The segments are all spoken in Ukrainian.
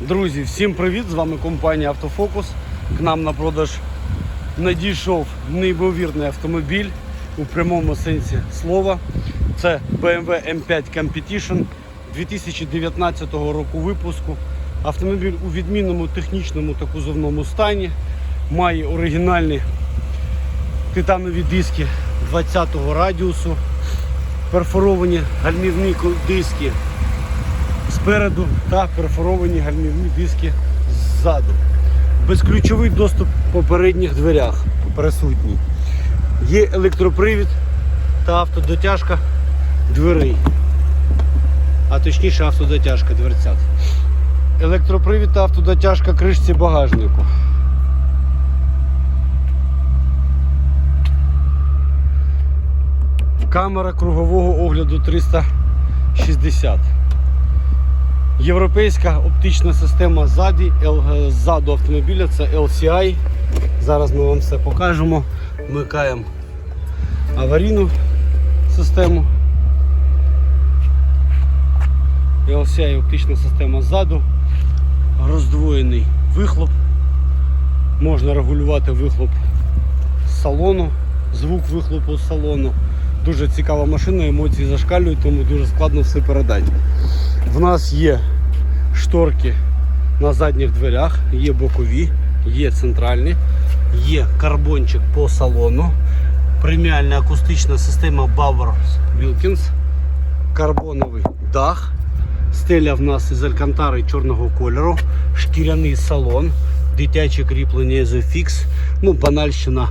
Друзі, всім привіт! З вами компанія Автофокус. К нам на продаж надійшов неймовірний автомобіль у прямому сенсі слова. Це BMW M5 Competition 2019 року випуску. Автомобіль у відмінному технічному та кузовному стані. Має оригінальні титанові диски 20-го радіусу, перфоровані гальмівні диски спереду та перфоровані гальмівні диски ззаду. Безключовий доступ по передніх дверях присутній. Є електропривід та автодотяжка дверей. А точніше автодотяжка дверцят. Електропривід та автодотяжка кришці багажнику. Камера кругового огляду 360. Європейська оптична система ззаді, ззаду автомобіля це LCI. Зараз ми вам все покажемо. Вмикаємо аварійну систему. LCI оптична система ззаду. Роздвоєний вихлоп. Можна регулювати вихлоп з салону, звук вихлопу з салону. Дуже цікава машина, емоції зашкалюють, тому дуже складно все передати. В нас є шторки на задніх дверях, є бокові, є центральні, є карбончик по салону, преміальна акустична система Bowers Wilkins, карбоновий дах, стеля в нас із алькантари чорного кольору, шкіряний салон, дитяче кріплення Isofix, ну банальщина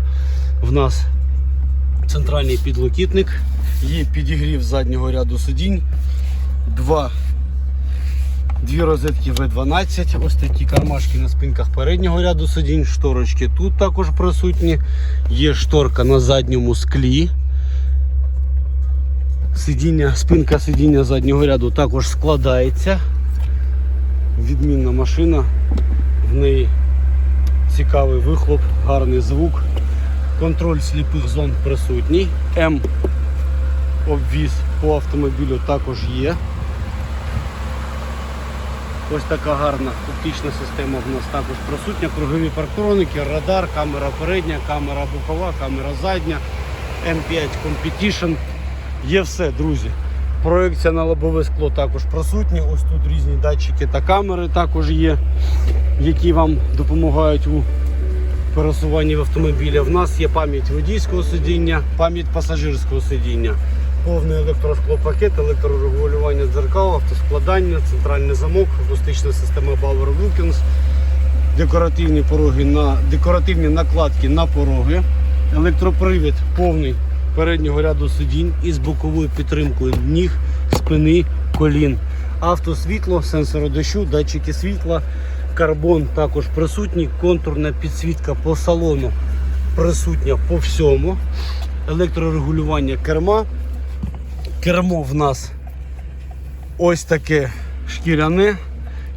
в нас центральний підлокітник, є підігрів заднього ряду сидінь, два Дві розетки V12, ось такі кармашки на спинках переднього ряду сидінь, шторочки тут також присутні. Є шторка на задньому склі. Сидіння, спинка сидіння заднього ряду також складається. Відмінна машина, в неї цікавий вихлоп, гарний звук. Контроль сліпих зон присутній. М обвіз по автомобілю також є. Ось така гарна оптична система в нас також присутня. Кругові парктроники, радар, камера передня, камера бокова, камера задня, M5 Competition. Є все, друзі. Проекція на лобове скло також присутня. Ось тут різні датчики та камери також є, які вам допомагають у пересуванні в автомобілі. В нас є пам'ять водійського сидіння, пам'ять пасажирського сидіння. Повний електросклопакет, електрорегулювання дзеркал, автоскладання, центральний замок, акустична система Bauer Wilkins, декоративні пороги на декоративні накладки на пороги, електропривід повний переднього ряду сидінь із боковою підтримкою ніг, спини, колін. Автосвітло, сенсори дощу, датчики світла, карбон також присутній, контурна підсвітка по салону присутня по всьому. Електрорегулювання керма. Кермо в нас ось таке шкіряне.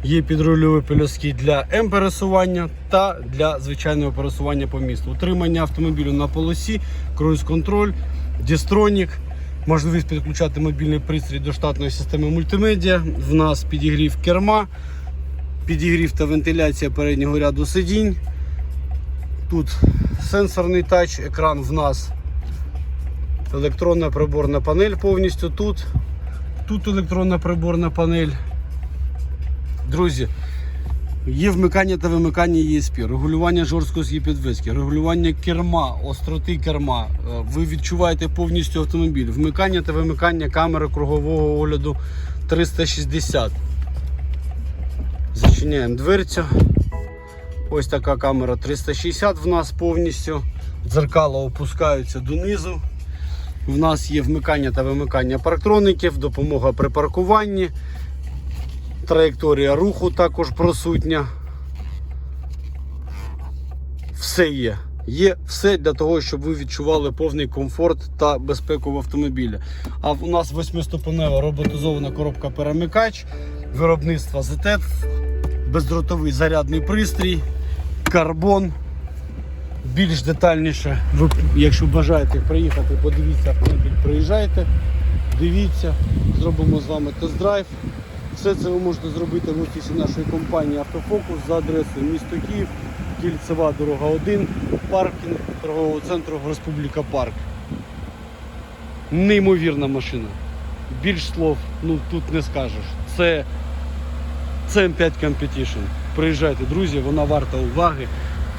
Є підрульові пелюстки для М-пересування та для звичайного пересування по місту. Утримання автомобілю на полосі, круїз-контроль, дістронік, можливість підключати мобільний пристрій до штатної системи мультимедіа. В нас підігрів керма, підігрів та вентиляція переднього ряду сидінь. Тут сенсорний тач, екран в нас електронна приборна панель повністю тут. Тут електронна приборна панель. Друзі, є вмикання та вимикання ESP, регулювання жорсткості підвіски, регулювання керма, остроти керма. Е, Ви відчуваєте повністю автомобіль. Вмикання та вимикання камери кругового огляду 360. Зачиняємо дверцю. Ось така камера 360 в нас повністю. Дзеркала опускаються донизу. В нас є вмикання та вимикання парктроників, допомога при паркуванні. Траєкторія руху також присутня. Все є. Є все для того, щоб ви відчували повний комфорт та безпеку в автомобілі. А у нас восьмиступенева роботизована коробка перемикач, виробництва ZTEC, бездротовий зарядний пристрій, карбон. Більш детальніше, ви, якщо бажаєте приїхати, подивіться автомобіль, приїжджайте, дивіться, зробимо з вами тест-драйв. Все це ви можете зробити в офісі нашої компанії Автофокус за адресою місто Київ, Кільцева дорога 1, паркінг торгового центру Республіка Парк. Неймовірна машина. Більш слов ну, тут не скажеш. Це, це M5 Competition. Приїжджайте, друзі, вона варта уваги.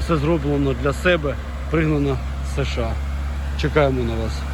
Все зроблено для себе, пригнано з США. Чекаємо на вас.